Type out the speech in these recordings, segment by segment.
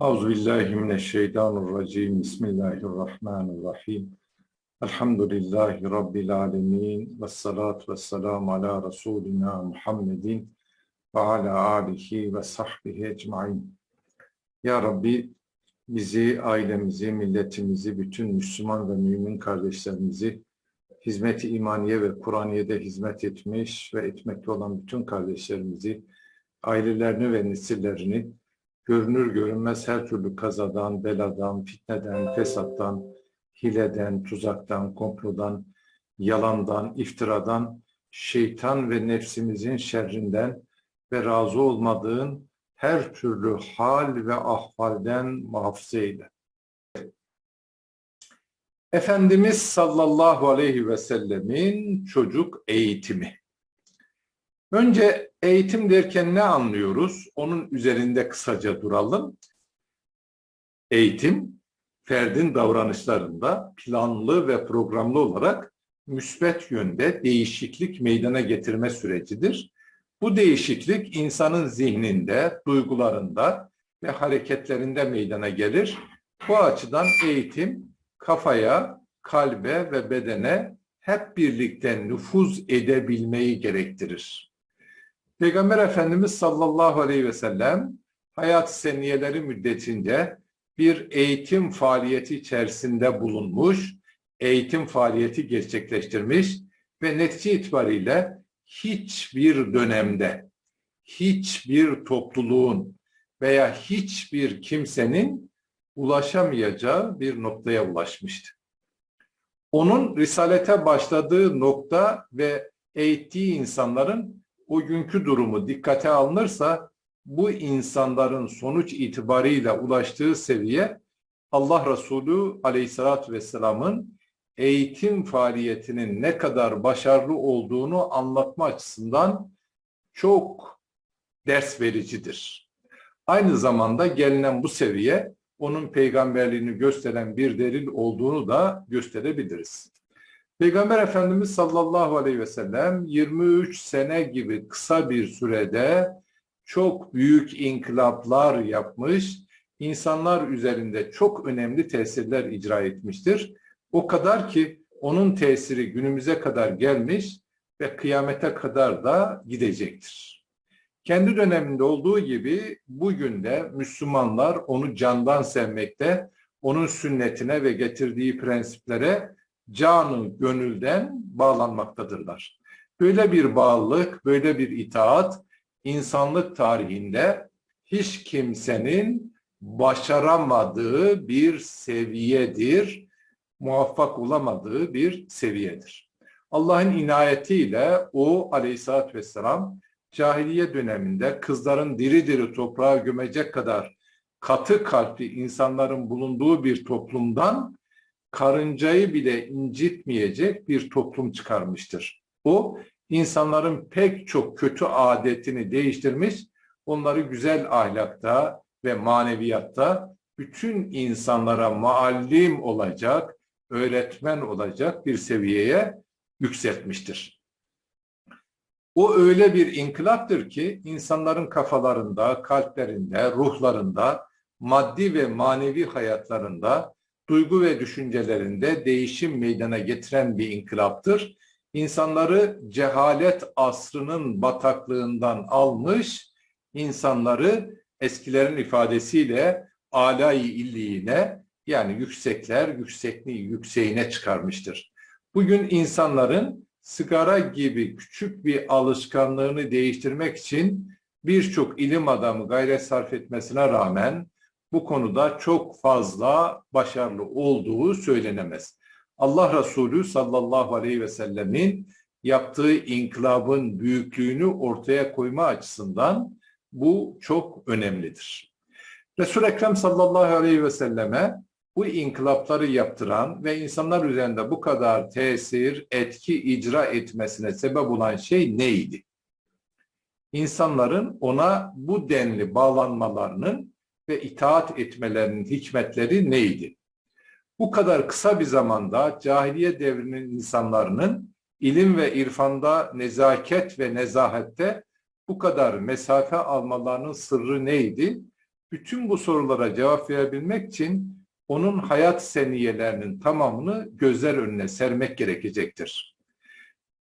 Euzubillahimineşşeytanirracim. Bismillahirrahmanirrahim. Elhamdülillahi Rabbil alemin. Ve salatu ve selamu ala Resulina Muhammedin ve ala alihi ve sahbihi ecmain. Ya Rabbi bizi, ailemizi, milletimizi, bütün Müslüman ve mümin kardeşlerimizi hizmet-i imaniye ve Kur'aniye'de hizmet etmiş ve etmekte olan bütün kardeşlerimizi, ailelerini ve nesillerini görünür görünmez her türlü kazadan, beladan, fitneden, fesattan, hileden, tuzaktan, komplodan, yalandan, iftiradan, şeytan ve nefsimizin şerrinden ve razı olmadığın her türlü hal ve ahvalden muhafaza eyle. Efendimiz sallallahu aleyhi ve sellemin çocuk eğitimi. Önce eğitim derken ne anlıyoruz? Onun üzerinde kısaca duralım. Eğitim, ferdin davranışlarında planlı ve programlı olarak müsbet yönde değişiklik meydana getirme sürecidir. Bu değişiklik insanın zihninde, duygularında ve hareketlerinde meydana gelir. Bu açıdan eğitim kafaya, kalbe ve bedene hep birlikte nüfuz edebilmeyi gerektirir. Peygamber Efendimiz sallallahu aleyhi ve sellem hayat seniyeleri müddetince bir eğitim faaliyeti içerisinde bulunmuş, eğitim faaliyeti gerçekleştirmiş ve netice itibariyle hiçbir dönemde, hiçbir topluluğun veya hiçbir kimsenin ulaşamayacağı bir noktaya ulaşmıştı. Onun risalete başladığı nokta ve eğittiği insanların o günkü durumu dikkate alınırsa bu insanların sonuç itibariyle ulaştığı seviye Allah Resulü Aleyhisselatü Vesselam'ın eğitim faaliyetinin ne kadar başarılı olduğunu anlatma açısından çok ders vericidir. Aynı zamanda gelinen bu seviye onun peygamberliğini gösteren bir delil olduğunu da gösterebiliriz. Peygamber Efendimiz sallallahu aleyhi ve sellem 23 sene gibi kısa bir sürede çok büyük inkılaplar yapmış, insanlar üzerinde çok önemli tesirler icra etmiştir. O kadar ki onun tesiri günümüze kadar gelmiş ve kıyamete kadar da gidecektir. Kendi döneminde olduğu gibi bugün de Müslümanlar onu candan sevmekte, onun sünnetine ve getirdiği prensiplere canı gönülden bağlanmaktadırlar. Böyle bir bağlılık, böyle bir itaat insanlık tarihinde hiç kimsenin başaramadığı bir seviyedir, muvaffak olamadığı bir seviyedir. Allah'ın inayetiyle o aleyhissalatü vesselam cahiliye döneminde kızların diri diri toprağa gömecek kadar katı kalpli insanların bulunduğu bir toplumdan karıncayı bile incitmeyecek bir toplum çıkarmıştır. O insanların pek çok kötü adetini değiştirmiş, onları güzel ahlakta ve maneviyatta bütün insanlara muallim olacak, öğretmen olacak bir seviyeye yükseltmiştir. O öyle bir inkılaptır ki insanların kafalarında, kalplerinde, ruhlarında, maddi ve manevi hayatlarında duygu ve düşüncelerinde değişim meydana getiren bir inkılaptır. İnsanları cehalet asrının bataklığından almış, insanları eskilerin ifadesiyle alay illiğine yani yüksekler yüksekliği yükseğine çıkarmıştır. Bugün insanların sigara gibi küçük bir alışkanlığını değiştirmek için birçok ilim adamı gayret sarf etmesine rağmen bu konuda çok fazla başarılı olduğu söylenemez. Allah Resulü sallallahu aleyhi ve sellemin yaptığı inkılabın büyüklüğünü ortaya koyma açısından bu çok önemlidir. Resul-i Ekrem sallallahu aleyhi ve selleme bu inkılapları yaptıran ve insanlar üzerinde bu kadar tesir, etki icra etmesine sebep olan şey neydi? İnsanların ona bu denli bağlanmalarının ve itaat etmelerinin hikmetleri neydi? Bu kadar kısa bir zamanda cahiliye devrinin insanlarının ilim ve irfanda, nezaket ve nezahette bu kadar mesafe almalarının sırrı neydi? bütün bu sorulara cevap verebilmek için onun hayat seniyelerinin tamamını gözler önüne sermek gerekecektir.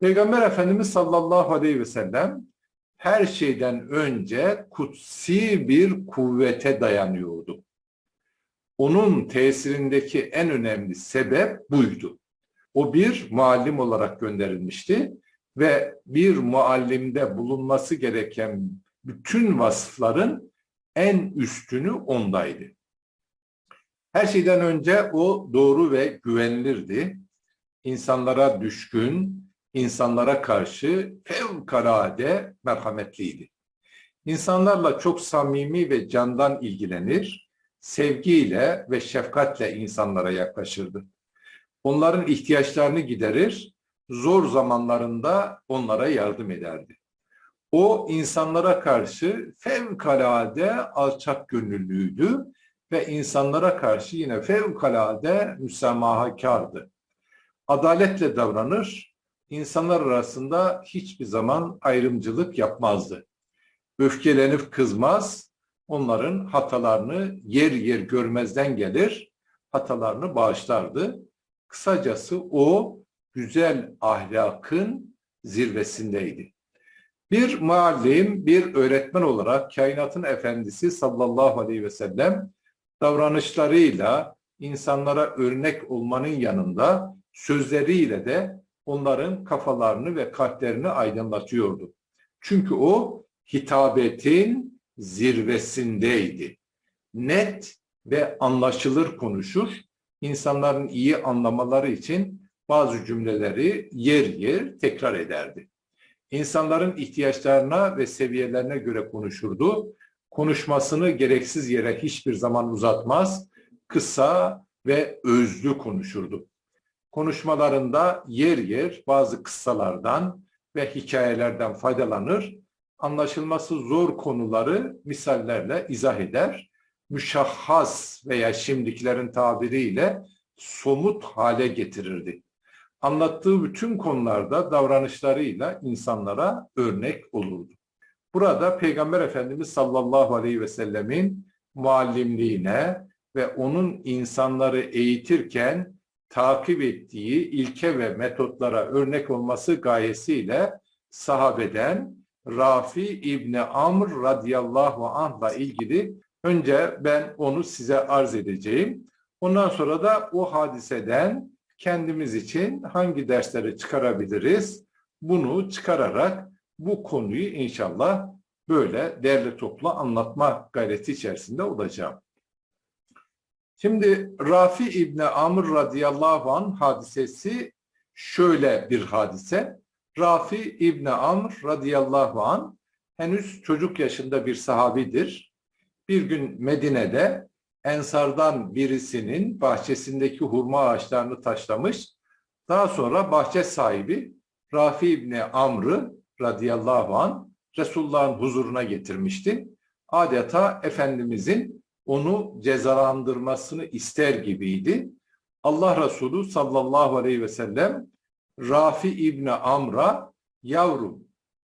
Peygamber Efendimiz sallallahu aleyhi ve sellem her şeyden önce kutsi bir kuvvete dayanıyordu. Onun tesirindeki en önemli sebep buydu. O bir muallim olarak gönderilmişti ve bir muallimde bulunması gereken bütün vasıfların en üstünü ondaydı. Her şeyden önce o doğru ve güvenilirdi. İnsanlara düşkün, insanlara karşı fevkalade merhametliydi. İnsanlarla çok samimi ve candan ilgilenir, sevgiyle ve şefkatle insanlara yaklaşırdı. Onların ihtiyaçlarını giderir, zor zamanlarında onlara yardım ederdi. O insanlara karşı fevkalade alçak gönüllüydü ve insanlara karşı yine fevkalade müsamahakardı. Adaletle davranır, insanlar arasında hiçbir zaman ayrımcılık yapmazdı. Öfkelenip kızmaz, onların hatalarını yer yer görmezden gelir, hatalarını bağışlardı. Kısacası o güzel ahlakın zirvesindeydi. Bir muallim, bir öğretmen olarak kainatın efendisi sallallahu aleyhi ve sellem davranışlarıyla insanlara örnek olmanın yanında sözleriyle de onların kafalarını ve kalplerini aydınlatıyordu. Çünkü o hitabetin zirvesindeydi. Net ve anlaşılır konuşur. İnsanların iyi anlamaları için bazı cümleleri yer yer tekrar ederdi. İnsanların ihtiyaçlarına ve seviyelerine göre konuşurdu. Konuşmasını gereksiz yere hiçbir zaman uzatmaz, kısa ve özlü konuşurdu. Konuşmalarında yer yer bazı kıssalardan ve hikayelerden faydalanır, anlaşılması zor konuları misallerle izah eder, müşahhas veya şimdikilerin tabiriyle somut hale getirirdi. Anlattığı bütün konularda davranışlarıyla insanlara örnek olurdu. Burada Peygamber Efendimiz sallallahu aleyhi ve sellemin muallimliğine ve onun insanları eğitirken takip ettiği ilke ve metotlara örnek olması gayesiyle sahabeden Rafi İbni Amr radıyallahu anh'la ilgili önce ben onu size arz edeceğim. Ondan sonra da o hadiseden kendimiz için hangi dersleri çıkarabiliriz? Bunu çıkararak bu konuyu inşallah böyle değerli toplu anlatma gayreti içerisinde olacağım. Şimdi Rafi İbni Amr radıyallahu anh hadisesi şöyle bir hadise. Rafi İbni Amr radıyallahu anh henüz çocuk yaşında bir sahabidir. Bir gün Medine'de ensardan birisinin bahçesindeki hurma ağaçlarını taşlamış. Daha sonra bahçe sahibi Rafi İbni Amr'ı radıyallahu an Resulullah'ın huzuruna getirmişti. Adeta Efendimizin onu cezalandırmasını ister gibiydi. Allah Resulü sallallahu aleyhi ve sellem Rafi İbni Amr'a yavrum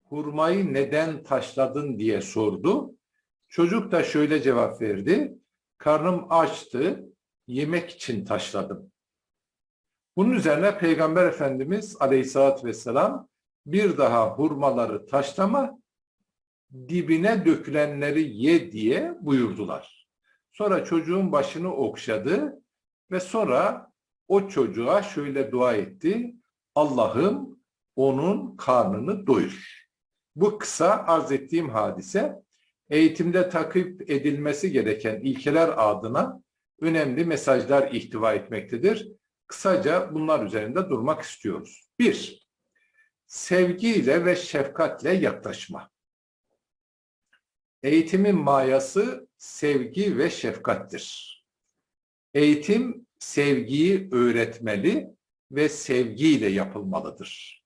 hurmayı neden taşladın diye sordu. Çocuk da şöyle cevap verdi. Karnım açtı, yemek için taşladım. Bunun üzerine Peygamber Efendimiz aleyhissalatü vesselam bir daha hurmaları taşlama, dibine dökülenleri ye diye buyurdular. Sonra çocuğun başını okşadı ve sonra o çocuğa şöyle dua etti. Allah'ım onun karnını doyur. Bu kısa arz ettiğim hadise eğitimde takip edilmesi gereken ilkeler adına önemli mesajlar ihtiva etmektedir. Kısaca bunlar üzerinde durmak istiyoruz. Bir, sevgiyle ve şefkatle yaklaşma. Eğitimin mayası sevgi ve şefkattir. Eğitim sevgiyi öğretmeli ve sevgiyle yapılmalıdır.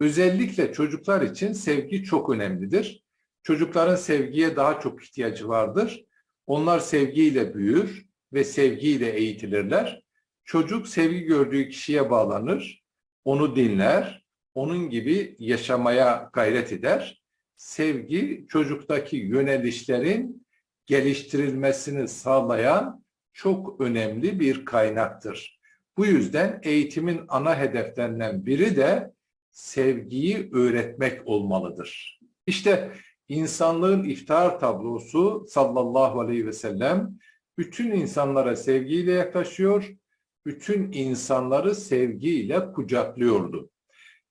Özellikle çocuklar için sevgi çok önemlidir. Çocukların sevgiye daha çok ihtiyacı vardır. Onlar sevgiyle büyür ve sevgiyle eğitilirler. Çocuk sevgi gördüğü kişiye bağlanır, onu dinler, onun gibi yaşamaya gayret eder. Sevgi çocuktaki yönelişlerin geliştirilmesini sağlayan çok önemli bir kaynaktır. Bu yüzden eğitimin ana hedeflerinden biri de sevgiyi öğretmek olmalıdır. İşte insanlığın iftar tablosu sallallahu aleyhi ve sellem bütün insanlara sevgiyle yaklaşıyor, bütün insanları sevgiyle kucaklıyordu.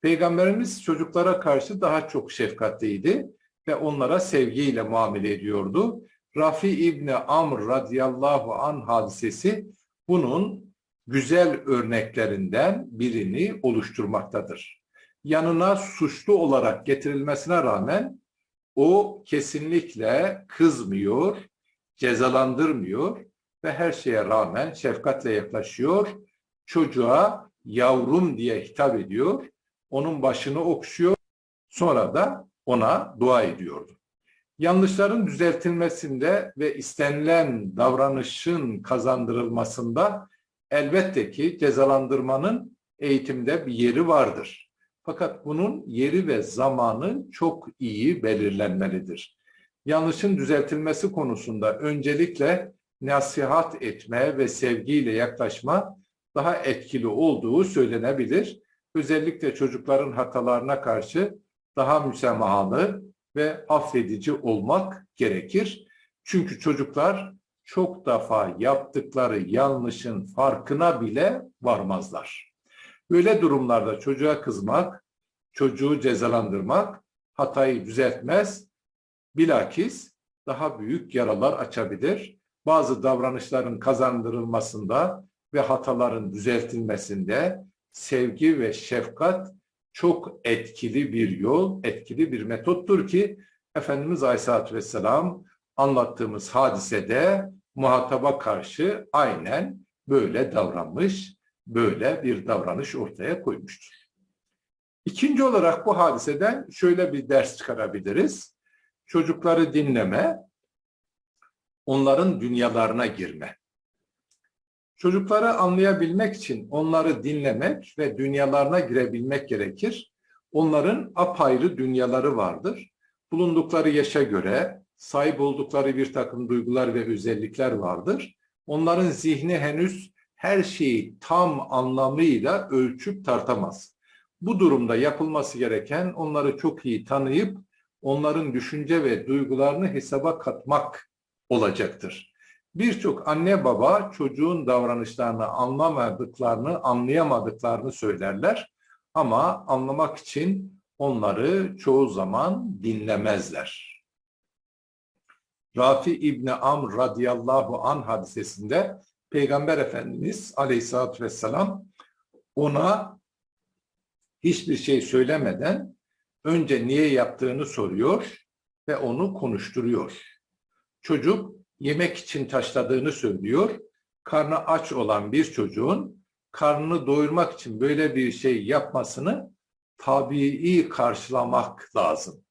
Peygamberimiz çocuklara karşı daha çok şefkatliydi ve onlara sevgiyle muamele ediyordu. Rafi İbni Amr radıyallahu an hadisesi bunun güzel örneklerinden birini oluşturmaktadır. Yanına suçlu olarak getirilmesine rağmen o kesinlikle kızmıyor, cezalandırmıyor ve her şeye rağmen şefkatle yaklaşıyor. Çocuğa yavrum diye hitap ediyor. Onun başını okşuyor. Sonra da ona dua ediyordu. Yanlışların düzeltilmesinde ve istenilen davranışın kazandırılmasında elbette ki cezalandırmanın eğitimde bir yeri vardır. Fakat bunun yeri ve zamanı çok iyi belirlenmelidir. Yanlışın düzeltilmesi konusunda öncelikle nasihat etme ve sevgiyle yaklaşma daha etkili olduğu söylenebilir. Özellikle çocukların hatalarına karşı daha müsemahalı ve affedici olmak gerekir. Çünkü çocuklar çok defa yaptıkları yanlışın farkına bile varmazlar. Böyle durumlarda çocuğa kızmak, çocuğu cezalandırmak hatayı düzeltmez, bilakis daha büyük yaralar açabilir. Bazı davranışların kazandırılmasında ve hataların düzeltilmesinde sevgi ve şefkat çok etkili bir yol, etkili bir metottur ki Efendimiz Aleyhisselatü Vesselam anlattığımız hadisede muhataba karşı aynen böyle davranmış, böyle bir davranış ortaya koymuştur. İkinci olarak bu hadiseden şöyle bir ders çıkarabiliriz. Çocukları dinleme, onların dünyalarına girme. Çocukları anlayabilmek için onları dinlemek ve dünyalarına girebilmek gerekir. Onların apayrı dünyaları vardır. Bulundukları yaşa göre sahip oldukları bir takım duygular ve özellikler vardır. Onların zihni henüz her şeyi tam anlamıyla ölçüp tartamaz. Bu durumda yapılması gereken onları çok iyi tanıyıp onların düşünce ve duygularını hesaba katmak olacaktır. Birçok anne baba çocuğun davranışlarını anlamadıklarını, anlayamadıklarını söylerler. Ama anlamak için onları çoğu zaman dinlemezler. Rafi İbni Amr radıyallahu an hadisesinde Peygamber Efendimiz aleyhissalatü vesselam ona hiçbir şey söylemeden önce niye yaptığını soruyor ve onu konuşturuyor. Çocuk yemek için taşladığını söylüyor. Karnı aç olan bir çocuğun karnını doyurmak için böyle bir şey yapmasını tabii karşılamak lazım.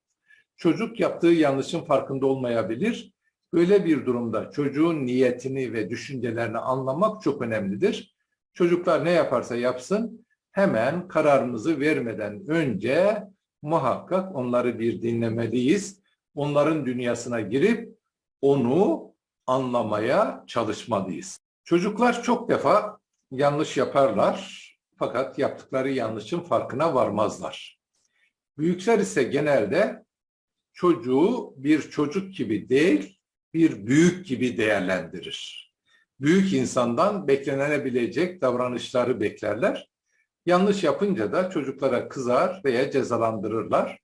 Çocuk yaptığı yanlışın farkında olmayabilir. Böyle bir durumda çocuğun niyetini ve düşüncelerini anlamak çok önemlidir. Çocuklar ne yaparsa yapsın hemen kararımızı vermeden önce muhakkak onları bir dinlemeliyiz. Onların dünyasına girip onu anlamaya çalışmalıyız. Çocuklar çok defa yanlış yaparlar fakat yaptıkları yanlışın farkına varmazlar. Büyükler ise genelde çocuğu bir çocuk gibi değil, bir büyük gibi değerlendirir. Büyük insandan beklenebilecek davranışları beklerler. Yanlış yapınca da çocuklara kızar veya cezalandırırlar.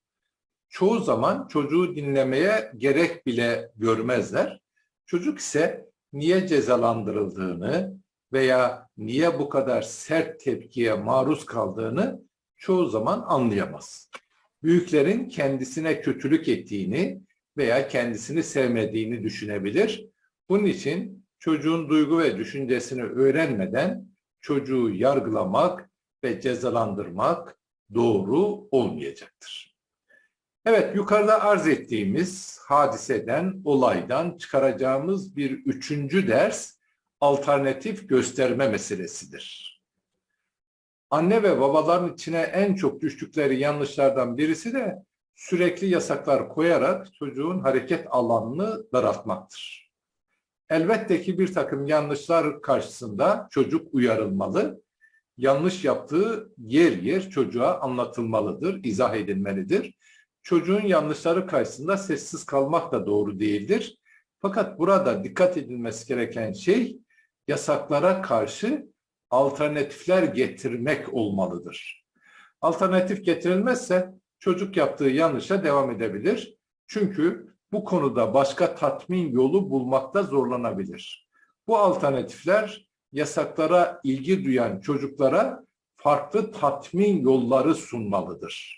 Çoğu zaman çocuğu dinlemeye gerek bile görmezler. Çocuk ise niye cezalandırıldığını veya niye bu kadar sert tepkiye maruz kaldığını çoğu zaman anlayamaz. Büyüklerin kendisine kötülük ettiğini veya kendisini sevmediğini düşünebilir. Bunun için çocuğun duygu ve düşüncesini öğrenmeden çocuğu yargılamak ve cezalandırmak doğru olmayacaktır. Evet, yukarıda arz ettiğimiz hadiseden, olaydan çıkaracağımız bir üçüncü ders alternatif gösterme meselesidir. Anne ve babaların içine en çok düştükleri yanlışlardan birisi de sürekli yasaklar koyarak çocuğun hareket alanını daraltmaktır. Elbette ki bir takım yanlışlar karşısında çocuk uyarılmalı. Yanlış yaptığı yer yer çocuğa anlatılmalıdır, izah edilmelidir. Çocuğun yanlışları karşısında sessiz kalmak da doğru değildir. Fakat burada dikkat edilmesi gereken şey yasaklara karşı alternatifler getirmek olmalıdır. Alternatif getirilmezse çocuk yaptığı yanlışa devam edebilir. Çünkü bu konuda başka tatmin yolu bulmakta zorlanabilir. Bu alternatifler yasaklara ilgi duyan çocuklara farklı tatmin yolları sunmalıdır.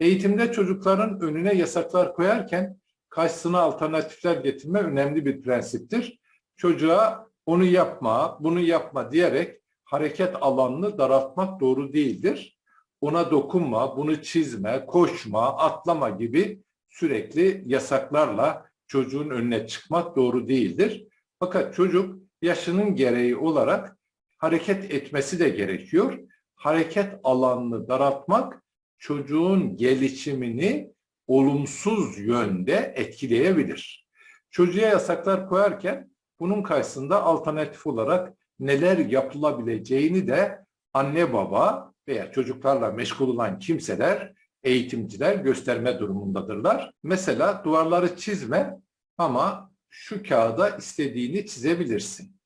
Eğitimde çocukların önüne yasaklar koyarken karşısına alternatifler getirme önemli bir prensiptir. Çocuğa onu yapma, bunu yapma diyerek hareket alanını daraltmak doğru değildir. Ona dokunma, bunu çizme, koşma, atlama gibi sürekli yasaklarla çocuğun önüne çıkmak doğru değildir. Fakat çocuk yaşının gereği olarak hareket etmesi de gerekiyor. Hareket alanını daraltmak çocuğun gelişimini olumsuz yönde etkileyebilir. Çocuğa yasaklar koyarken bunun karşısında alternatif olarak neler yapılabileceğini de anne baba veya çocuklarla meşgul olan kimseler, eğitimciler gösterme durumundadırlar. Mesela duvarları çizme ama şu kağıda istediğini çizebilirsin.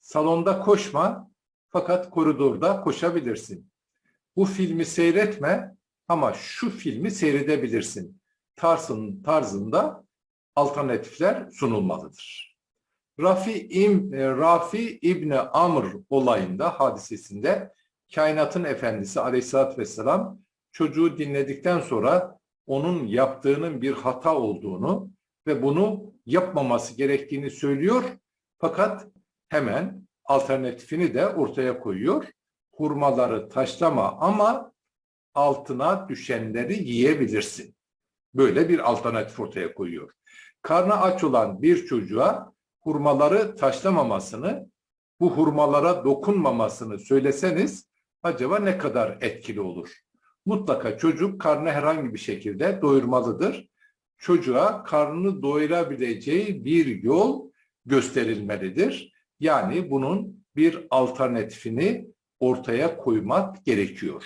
Salonda koşma fakat koridorda koşabilirsin. Bu filmi seyretme ama şu filmi seyredebilirsin. Tarzın, tarzında alternatifler sunulmalıdır. Rafi, İm, e, Rafi İbni Amr olayında, hadisesinde kainatın efendisi aleyhissalatü vesselam çocuğu dinledikten sonra onun yaptığının bir hata olduğunu ve bunu yapmaması gerektiğini söylüyor. Fakat hemen alternatifini de ortaya koyuyor. Hurmaları taşlama ama altına düşenleri yiyebilirsin. Böyle bir alternatif ortaya koyuyor. Karnı aç olan bir çocuğa hurmaları taşlamamasını, bu hurmalara dokunmamasını söyleseniz acaba ne kadar etkili olur? Mutlaka çocuk karnı herhangi bir şekilde doyurmalıdır. Çocuğa karnını doyurabileceği bir yol gösterilmelidir. Yani bunun bir alternatifini ortaya koymak gerekiyor.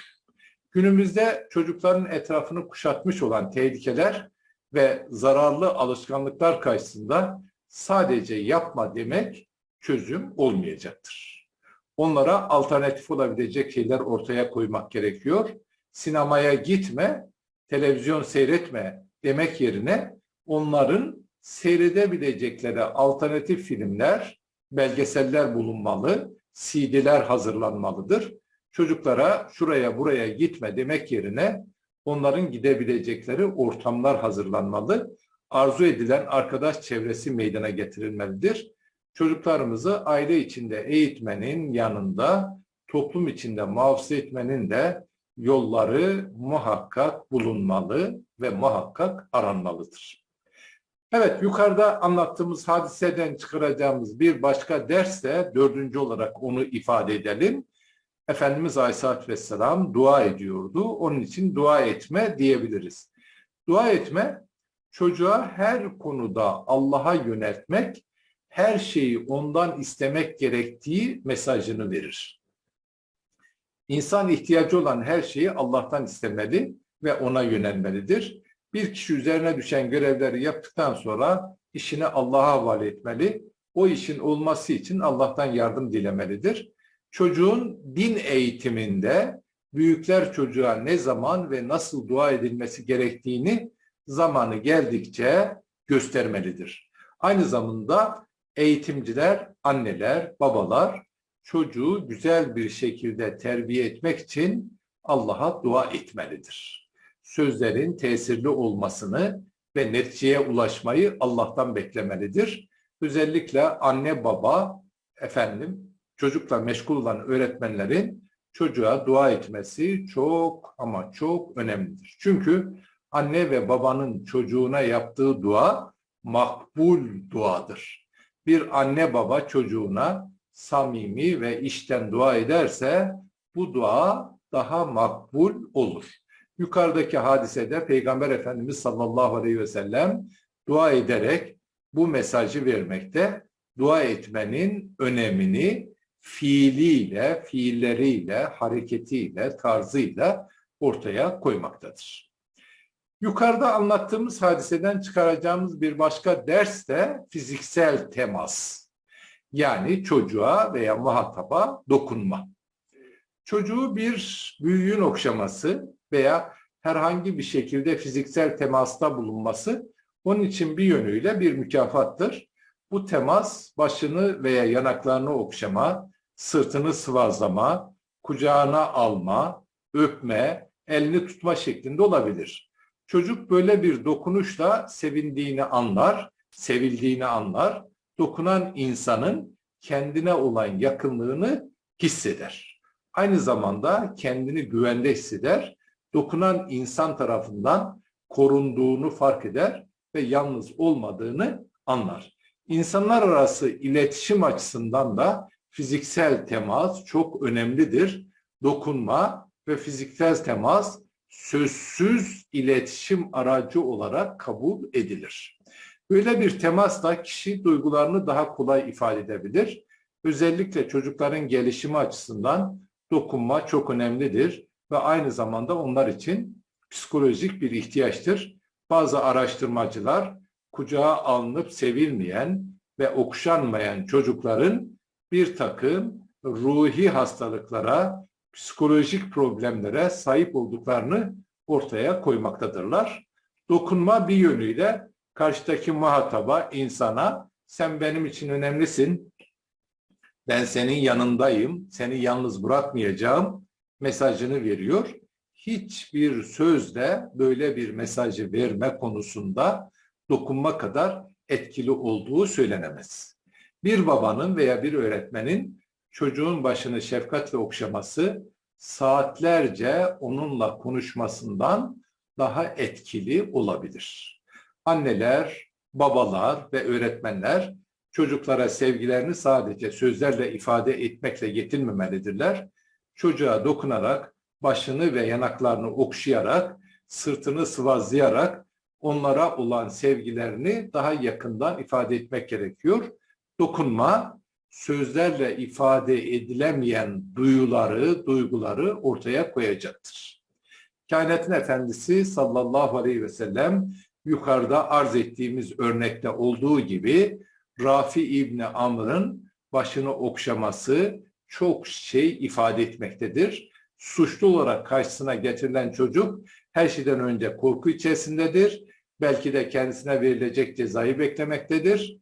Günümüzde çocukların etrafını kuşatmış olan tehlikeler ve zararlı alışkanlıklar karşısında sadece yapma demek çözüm olmayacaktır. Onlara alternatif olabilecek şeyler ortaya koymak gerekiyor. Sinemaya gitme, televizyon seyretme demek yerine onların seyredebilecekleri alternatif filmler, belgeseller bulunmalı, CD'ler hazırlanmalıdır. Çocuklara şuraya buraya gitme demek yerine onların gidebilecekleri ortamlar hazırlanmalı. Arzu edilen arkadaş çevresi meydana getirilmelidir. Çocuklarımızı aile içinde eğitmenin yanında toplum içinde muhafaza etmenin de yolları muhakkak bulunmalı ve muhakkak aranmalıdır. Evet, yukarıda anlattığımız hadiseden çıkaracağımız bir başka ders de dördüncü olarak onu ifade edelim. Efendimiz Aleyhisselatü Vesselam dua ediyordu. Onun için dua etme diyebiliriz. Dua etme, çocuğa her konuda Allah'a yöneltmek, her şeyi ondan istemek gerektiği mesajını verir. İnsan ihtiyacı olan her şeyi Allah'tan istemeli ve ona yönelmelidir. Bir kişi üzerine düşen görevleri yaptıktan sonra işini Allah'a havale etmeli. O işin olması için Allah'tan yardım dilemelidir. Çocuğun din eğitiminde büyükler çocuğa ne zaman ve nasıl dua edilmesi gerektiğini zamanı geldikçe göstermelidir. Aynı zamanda eğitimciler, anneler, babalar çocuğu güzel bir şekilde terbiye etmek için Allah'a dua etmelidir. Sözlerin tesirli olmasını ve neticeye ulaşmayı Allah'tan beklemelidir. Özellikle anne baba efendim çocukla meşgul olan öğretmenlerin çocuğa dua etmesi çok ama çok önemlidir. Çünkü anne ve babanın çocuğuna yaptığı dua makbul duadır. Bir anne baba çocuğuna samimi ve içten dua ederse bu dua daha makbul olur. Yukarıdaki hadisede Peygamber Efendimiz sallallahu aleyhi ve sellem dua ederek bu mesajı vermekte dua etmenin önemini fiiliyle, fiilleriyle, hareketiyle, tarzıyla ortaya koymaktadır. Yukarıda anlattığımız hadiseden çıkaracağımız bir başka ders de fiziksel temas. Yani çocuğa veya muhataba dokunma. Çocuğu bir büyüğün okşaması veya herhangi bir şekilde fiziksel temasta bulunması onun için bir yönüyle bir mükafattır. Bu temas başını veya yanaklarını okşama, sırtını sıvazlama, kucağına alma, öpme, elini tutma şeklinde olabilir. Çocuk böyle bir dokunuşla sevindiğini anlar, sevildiğini anlar. Dokunan insanın kendine olan yakınlığını hisseder. Aynı zamanda kendini güvende hisseder. Dokunan insan tarafından korunduğunu fark eder ve yalnız olmadığını anlar. İnsanlar arası iletişim açısından da fiziksel temas çok önemlidir. Dokunma ve fiziksel temas sözsüz iletişim aracı olarak kabul edilir. Böyle bir temasla kişi duygularını daha kolay ifade edebilir. Özellikle çocukların gelişimi açısından dokunma çok önemlidir ve aynı zamanda onlar için psikolojik bir ihtiyaçtır. Bazı araştırmacılar kucağa alınıp sevilmeyen ve okşanmayan çocukların bir takım ruhi hastalıklara, psikolojik problemlere sahip olduklarını ortaya koymaktadırlar. Dokunma bir yönüyle karşıdaki muhataba, insana sen benim için önemlisin, ben senin yanındayım, seni yalnız bırakmayacağım mesajını veriyor. Hiçbir sözle böyle bir mesajı verme konusunda dokunma kadar etkili olduğu söylenemez. Bir babanın veya bir öğretmenin çocuğun başını şefkatle okşaması saatlerce onunla konuşmasından daha etkili olabilir. Anneler, babalar ve öğretmenler çocuklara sevgilerini sadece sözlerle ifade etmekle yetinmemelidirler. Çocuğa dokunarak, başını ve yanaklarını okşayarak, sırtını sıvazlayarak onlara olan sevgilerini daha yakından ifade etmek gerekiyor. Dokunma, sözlerle ifade edilemeyen duyuları, duyguları ortaya koyacaktır. Kainatın Efendisi sallallahu aleyhi ve sellem yukarıda arz ettiğimiz örnekte olduğu gibi Rafi İbni Amr'ın başını okşaması çok şey ifade etmektedir. Suçlu olarak karşısına getirilen çocuk her şeyden önce korku içerisindedir. Belki de kendisine verilecek cezayı beklemektedir.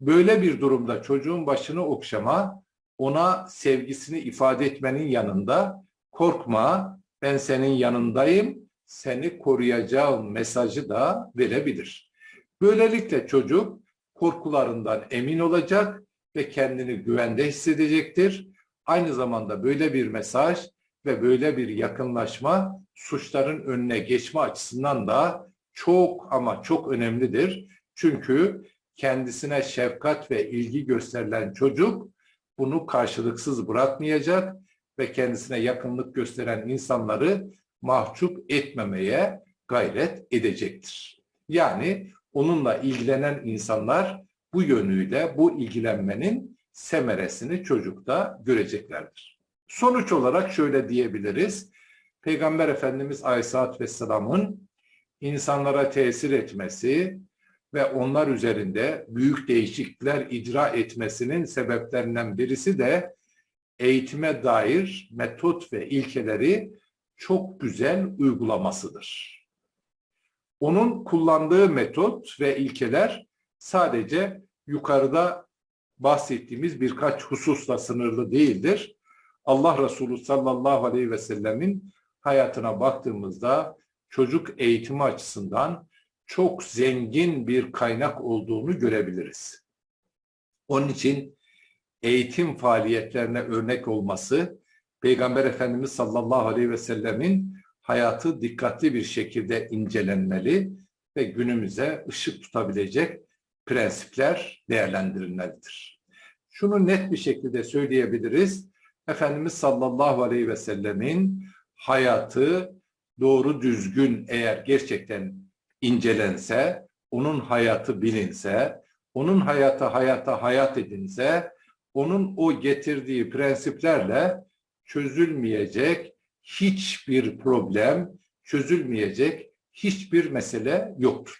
Böyle bir durumda çocuğun başını okşama, ona sevgisini ifade etmenin yanında korkma, ben senin yanındayım, seni koruyacağım mesajı da verebilir. Böylelikle çocuk korkularından emin olacak ve kendini güvende hissedecektir. Aynı zamanda böyle bir mesaj ve böyle bir yakınlaşma suçların önüne geçme açısından da çok ama çok önemlidir. Çünkü kendisine şefkat ve ilgi gösterilen çocuk bunu karşılıksız bırakmayacak ve kendisine yakınlık gösteren insanları mahcup etmemeye gayret edecektir. Yani onunla ilgilenen insanlar bu yönüyle bu ilgilenmenin semeresini çocukta göreceklerdir. Sonuç olarak şöyle diyebiliriz. Peygamber Efendimiz Aleyhisselatü Vesselam'ın insanlara tesir etmesi ve onlar üzerinde büyük değişiklikler icra etmesinin sebeplerinden birisi de eğitime dair metot ve ilkeleri çok güzel uygulamasıdır. Onun kullandığı metot ve ilkeler sadece yukarıda bahsettiğimiz birkaç hususla sınırlı değildir. Allah Resulü sallallahu aleyhi ve sellemin hayatına baktığımızda çocuk eğitimi açısından çok zengin bir kaynak olduğunu görebiliriz. Onun için eğitim faaliyetlerine örnek olması Peygamber Efendimiz sallallahu aleyhi ve sellemin hayatı dikkatli bir şekilde incelenmeli ve günümüze ışık tutabilecek prensipler değerlendirilmelidir. Şunu net bir şekilde söyleyebiliriz. Efendimiz sallallahu aleyhi ve sellemin hayatı doğru düzgün eğer gerçekten incelense, onun hayatı bilinse, onun hayatı hayata hayat edinse, onun o getirdiği prensiplerle çözülmeyecek hiçbir problem, çözülmeyecek hiçbir mesele yoktur.